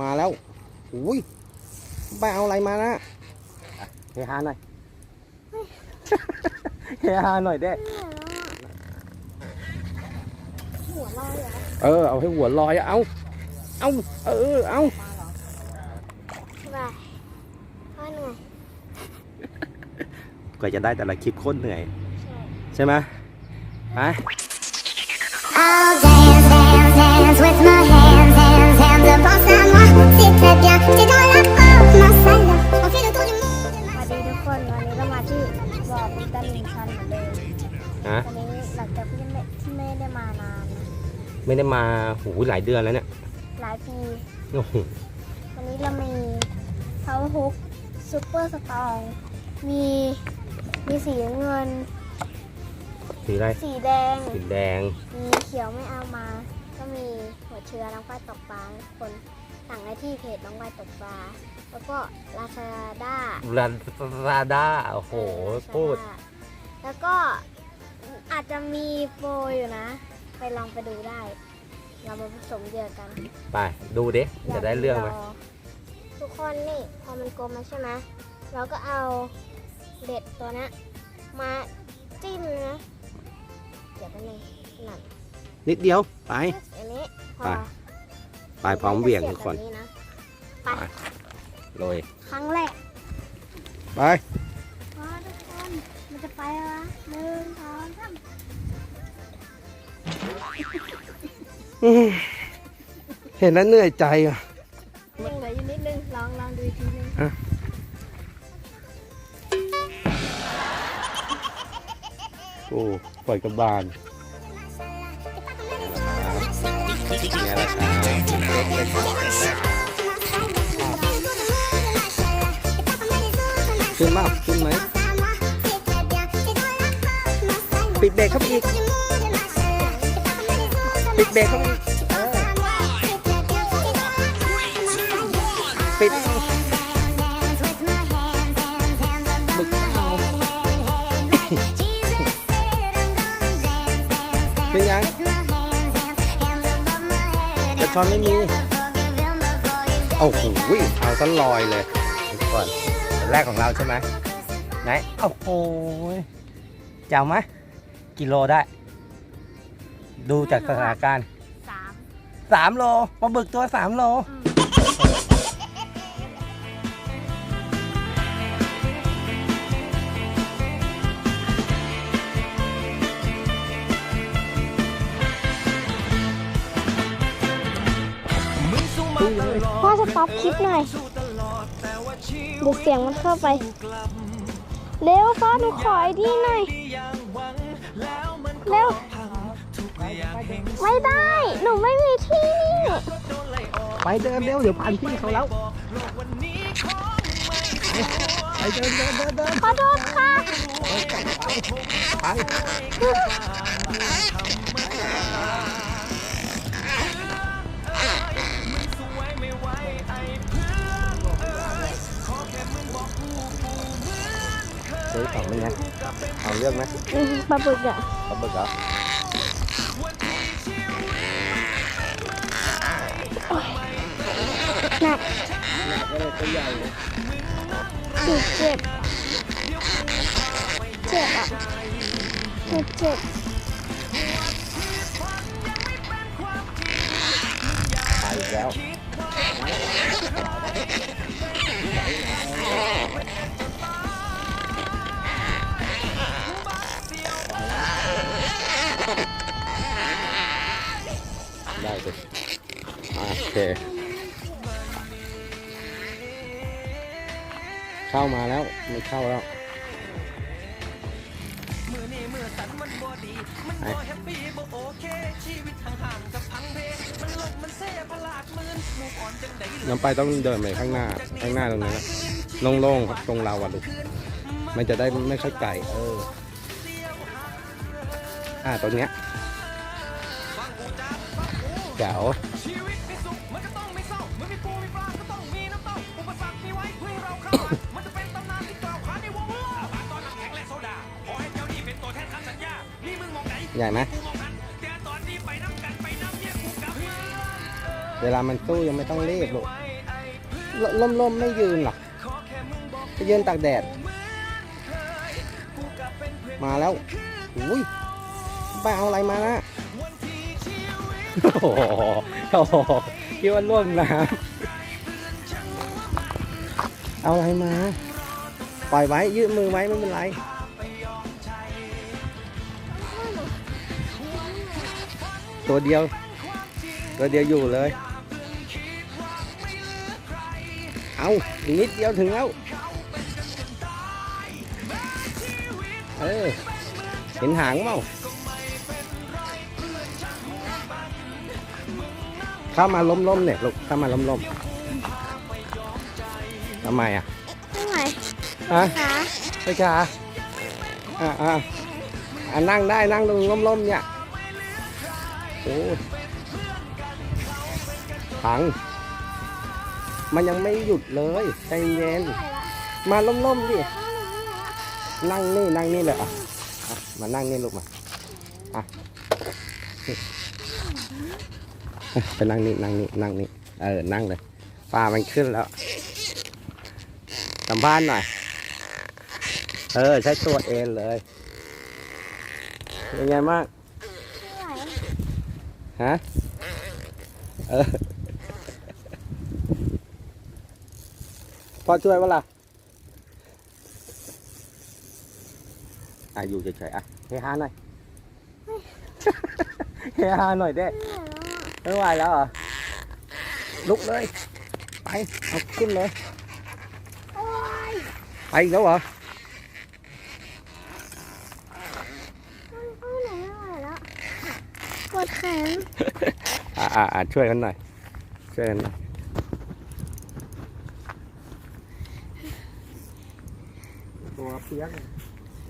มาแล้วอุ้ยไปเอาอะไรมานะเฮฮาหน่อยเฮฮาหน่อยเด้หัวลอยเหรอเออเอาให้หัวลอยอะเอาเอาเออเอากว่าจะได้แต่ละคลิปโคตรเหนื่อย ใช่ไหมไป I'll dance, dance, dance with my hands, hands, hands up à moi. C'est très bien, c'est dans la porte, ma salle. On fait le tour du monde. สวัสดีทุกคนวันนี้เรามาที่บ่อปิตันลิงชันเหมือนเดิมฮะ วันนี้หลังจากที่ไม่ที่ไม่ได้มานานนะไม่ได้มาหูหลายเดือนแล้วเนี่ยหลายปี โอ้โหวันนี้เรามีเ o าฮุกซูเปอร์สตองมีมีสีเงิน สีอะไรสีแดง สีแดงมีเขียวไม่เอามา ก็มีหัวเชื้อน้องฝ้ายตกปลาทุกคน สั่งได้ที่เพจน้องฝ้ายตกปลาแล้วก็ลาซาด้าลาลาด้าโอ้โหพูด แล้วก็อาจจะมีโปรอยู่นะ ไปลองไปดูได้ เรามาผสมเหยื่อกัน ไปดูดิจะได้เรื่องไหมทุกคนนี่พอมันกลมมาใช่ไหมเราก็เอาเด็ดตัวเนี้ยมาจิ้มนะเดี๋ยวไปหนึ่งหนักนิดเดียวไปอันนี้พอ ไปไปพร้อมเหวี่ยงทุกคนแบบนะไปไปโรยครั้งแรกไปพอทุกคนมันจะไปแล้วนะหนึ่งสองสามเห็นแล้วเหนื่อยใจอะยังเหลืออยู่นิดนึงลองลองดูอีกทีนึงโอ้ปล่อยกระบาล เนี่ยแหละครับขึ้นมากขึ้นไหมปิดเบรกเข้าไปอีกปิดเบรกเข้าไปอีกเออปิด ช้อนไม่มีโอ้โหเอาซะลอยเลยทุกคนอันแรกของเราใช่ไหมไหนโอ้โหเจ้าไหมกิโลได้ ดูจากสถานการณ์สามสามโลปลาบึกตัวสามโลพ่อสต็ อปคลิปหน่อยเดี๋ยวเสียงมันเข้าไปเร็วพ่อหนูขอไอ้นี่หน่อยเร็วไม่ได้ หนูไม่มีที่นี่ไปเดินเร็วเดี๋ยวผ่านพี่เขาแล้วไปเดินเดินเดินเดินขอโทษค่ะไป ซื้อของไหมเนี่ยเอาเรื่องไหมอืมปลาบึกอะปลาบึกเหรอหนักก็เลยตัวใหญ่เลยหนูเจ็บเจ็บอะหนูเจ็บไปอีกแล้ว เคเข้ามาแล้ว ไม่เข้าแล้วไปน้ำไปต้องเดินไปข้างหน้า ข้างหน้าตรงนั้นนะโล่งๆครับตรงเราอะลูก มันจะได้ไม่ค่อยไกลเออ อ่าตรงเนี้ยเจ๋วชีวิ มันจะเป็นตำนานที่กล่าวขานในวงเล่าบานตอนน้ำแข็งและโซดา ขอให้เจ้านี่เป็นตัวแทนคำสัญญา นี่มึงมองไหนใหญ่ไหม กูมองนั้นแต่ตอนนี้ไปน้ำกันไปน้ำเยี่ยกูกับเพื่อนเวลามันสู้ยังไม่ต้องรีบลูกไว้ล่มล่มๆไม่ยืนหรอไปยืนตากแดด มาแล้วอุ้ยไปเอาอะไรมานะโอ้โหโอ้โหคิดว่าล่วงน้ำ เอาอะไรมา ปล่อยไว้ยืดมือไว้ไม่เป็นไรตัวเดียว ตัวเดียวอยู่เลย เอาอีกนิดเดียวถึงแล้ว เออ เห็นหางเปล่าเข้ามาล้มๆเนี่ยลูกเข้ามาล้มๆ ทำไมอะไม่ไหวฮะขาไปชาอ่าอ่าอ่านั่งได้นั่งตรงล้มๆเนี่ยโอ้พัง มันยังไม่หยุดเลยใจเย็น มาล้มๆดินั่งนี่นั่งนี่เลยอะอะมานั่งนี่ลูกมาอะไปนั่งนี่นั่งนี่นั่งนี่เออนั่งเลยปลามันขึ้นแล้ว สัมภาษณ์หน่อย เออ ใช้ตัวเองเลยเป็นไงมากไม่ไหวฮะเออพอช่วยเวล่ะอ่อยู่เฉยๆอะเฮฮาหน่อยเฮฮาหน่อยเด้ไม่ไหวแล้วเหรอลุกเลย ไป เอาขึ้นเลย อีกแล้วเหรอเอาไหนไม่ไหวแล้วปวดแขนอ่าอ่าช่วยกันหน่อย ช่วยกันหน่อยตัวเปียก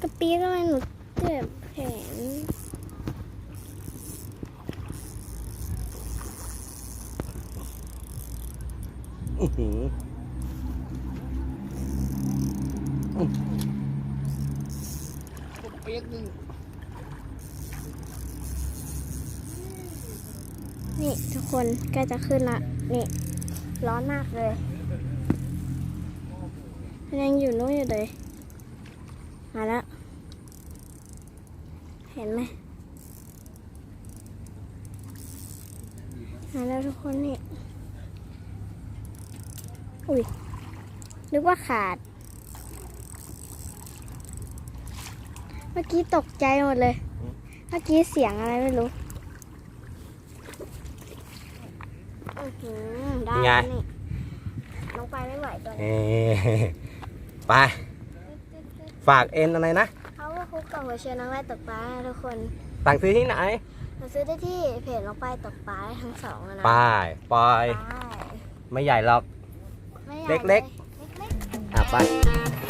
กระปี๊กทำไมหนูเจ็บแขนอื้อหือ เปียกนี่นี่ทุกคนใกล้จะขึ้นละ นี่ ร้อนมากเลยยังอยู่นู้นอยู่เลย มาแล้ว เห็นไหมมาแล้วทุกคนนี่ อุ้ยนึกว่าขาด เมื่อกี้ตกใจหมดเลย เมื่อกี้เสียงอะไรไม่รู้อื้อหือได้เป็นไง แล้วนี่น้องไปไม่ไหวตัวนี้เอ้ไป ฝากเอ็นอะไรนะ เขาก็คุกกับหัวเชื้อน้องไปตกปลานะทุกคนสั่งซื้อที่ไหน มาซื้อได้ที่เพจน้องไปตกปลาได้ทั้งสองอะนะไป ปล่อย ไปไม่ใหญ่หรอก ไม่ใหญ่เล็กๆ เล็กอะไปนี่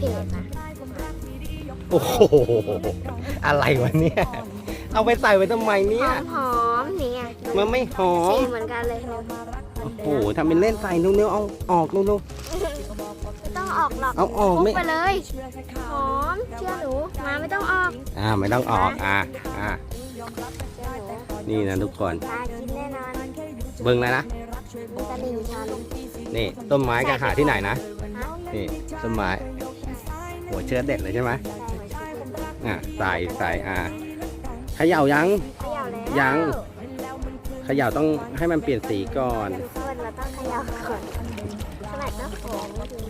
เพจนะโอ้โห อะไรวะเนี่ย เอาไปใส่ไว้ทำไมหเนี่ย อมหอมๆนี่ไงมันไม่หอสีมเหมือนกันเลยเนอะโอ้โหทำเป็นเล่นใส่นุ่วๆเอาออกนุ่วไม่ต้องออกหรอกเอาออกคลุไม่กไปเลยหอมเชื่อหนูมาไม่ต้องออกๆอ่าไม่ต้องออก อ่าอ่าเชื่อหนูนี่นะทุกคน ตากินแน่นอนเบิ่งเลยนะ มีตะลิ่งชันนี่ต้นไม้จะหาที่ไหนนะ ฮะนี่ต้นไม้ หัวเชื้อเด็ดเลยใช่ไหมอ่าใส่ใส่อ่าเขย่ายังเขย่าแล้วยังเขย่าต้องให้มันเปลี่ยนสีก่อนทุกคนเราต้องเขย่าก่อนขนาดน้ำหอมก็คือ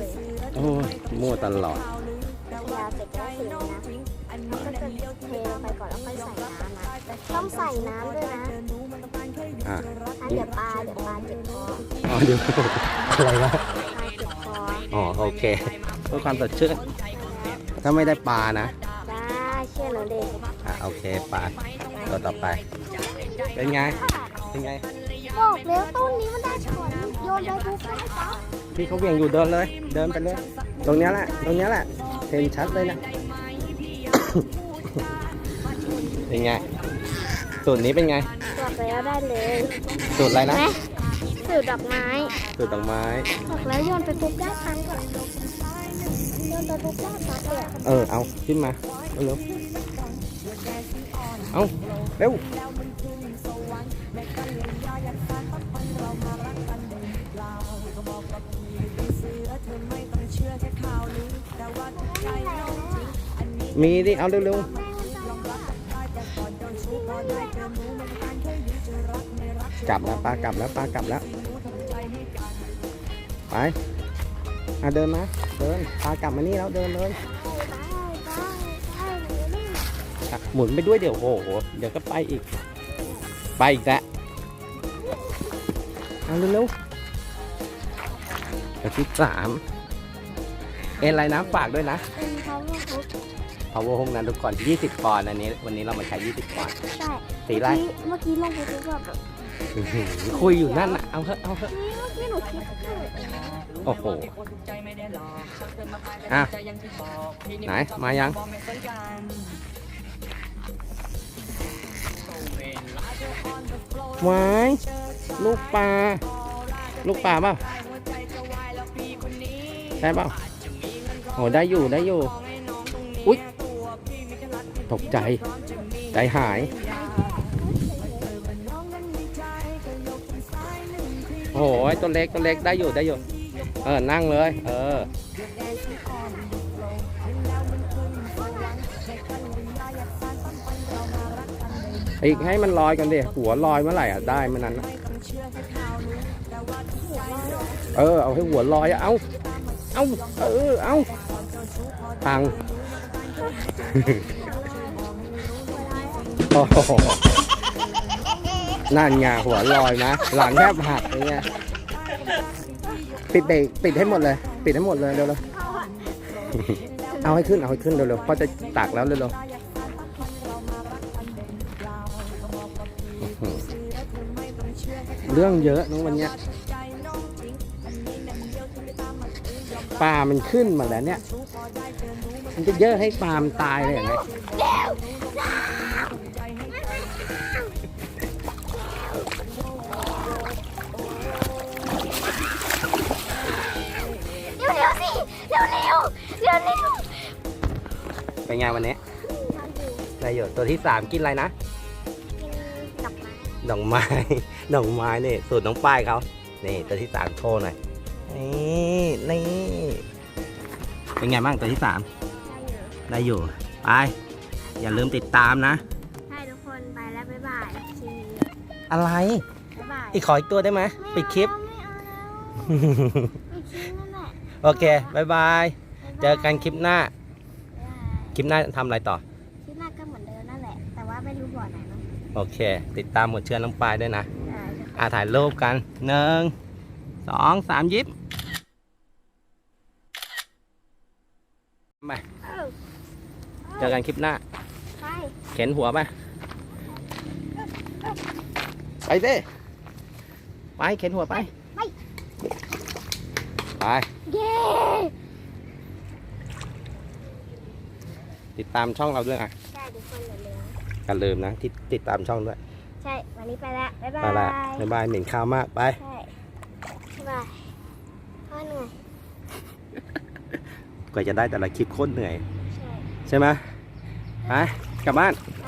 เลยโอ้ยมั่วตลอดเขย่าเสร็จแล้วสีนะมันก็จะเทลงไปก่อนแล้วค่อยใส่น้ำนะต้องใส่น้ำด้วยนะอ่าอะเดี๋ยวปลาเดี๋ยวปลาเจ็บคออ๋อเดี๋ยวอะไรวะปลาเจ็บคออ๋อโอเค เพื่อความสดชื่นถ้าไม่ได้ปลานะจ้าเชื่อหนูเด็กอะโอเคปลาตัวต่อไป เป็นไง เป็นไง บอกแล้วต้นนี้มันได้ผลโยนไปภูเขาปะพี่เขาเบี่ยงอยู่เดินเลย เดินไปเลย ตรงเนี้ยแหละ ตรงเนี้ยแหละ เห็นชัดเลยนะ เป็นไง สูตรนี้เป็นไง บอกแล้วได้เลยสูตรอะไรนะไหมสูตรดอกไม้สูตรดอกไม้ บอกแล้วโยนไปปุ๊บได้ครั้งก่อนโยนไปปุ๊บได้ครั้ง เออ เอาขึ้นมาเร็วเอาเร็วมีดิ เอาเร็วๆกลับแล้วปลากลับแล้วปลากลับแล้ว ไป อะเดินมา เดินปลากลับมานี่แล้วเดินเลยอะหมุนไปด้วยเดี๋ยวโอ้โหเดี๋ยวก็ไปอีก ไปอีกแล้วเอาเร็วๆตัวที่สามเอ็นไรนะฝากด้วยนะเป็นเขาว่าเขา power home นั้นทุกคน20ปอนด์อันนี้ วันนี้เรามาใช้ 20ปอนด์ใช่สีอะไรเมื่อกี้เมื่อกี้ลงไปปุ๊บแบบอื้อหือคุยอยู่นั่นน่ะเอาเถอะเอาเถอะนี่เมื่อกี้หนูคิดว่า โอ้โหอะไหน มายังไว้ลูกปลา ลูกปลาเปล่าใช่เปล่าโอ้ได้อยู่ได้อยู่ อุ๊ย ตกใจ ใจหาย โอ้โหตัวเล็กตัวเล็กได้อยู่ได้อยู่ เออ นั่งเลย เออ อีกให้มันลอยกันดิหัวลอยเมื่อไหร่อะได้เมื่อนั้น เออ เอาให้หัวลอยเอาเอาเออเอาพังโอ้โหนั่นไงหัวลอยนะ หลังแทบหักอย่างเงี้ย ปิดเบรกปิดให้หมดเลย ปิดให้หมดเลยเร็วๆเอาให้ขึ้นเอาให้ขึ้นเร็วๆเพราะจะตักแล้วเร็วๆอื้อหือเรื่องเยอะน้องวันเนี้ยปลามันขึ้นมาแล้วเนี่ย มันจะเยอะให้ปลามันตายเลยอย่างไงเวเร็วเร็วเป็นไงวันนี้ได้อยู่ตัวที่สามกินอะไรนะ ดอกไม้ดอกไม้ดอกไม้นี่สูตรน้องป้ายเขานี่ตัวที่สามโชว์หน่อยนี่นี่เป็นไงบ้างตัวที่สามได้อยู่ไปอย่าลืมติดตามนะให้ทุกคนไปแล้วบ๊ายบายชีวิตอะไรบ๊ายบายอีกขออีกตัวได้ไหมปิดคลิปไม่เอาปิดคลิปนั่นแหละโอเคบายบาย เจอกันคลิปหน้า คลิปหน้าทำอะไรต่อ คลิปหน้าก็เหมือนเดิมนั่นแหละ แต่ว่าไม่รู้บ่อไหนเนาะโอเค ติดตามหมดเชื่อน้องปายด้วยนะ ได้อ่าถ่ายรูปกันหนึ่งสองสามยิบไปเอ้า เจอกันคลิปหน้าไปเข็นหัวไปไปสิไปเข็นหัวไป ไป เย้ ติดตามช่องเราด้วยอะใช่ทุกคนอย่าลืมอย่าลืมนะที่ติดตามช่องด้วยใช่ วันนี้ไปแล้วบ๊ายบาไปละยบ๊ายบายเหม็นข้าวมากไปใช่บ๊ายบายพ่อเหนื่อยกว่าจะได้แต่ละคลิปโคตรเหนื่อย ใช่ใช่ไหมไปกลับบ้าน ไป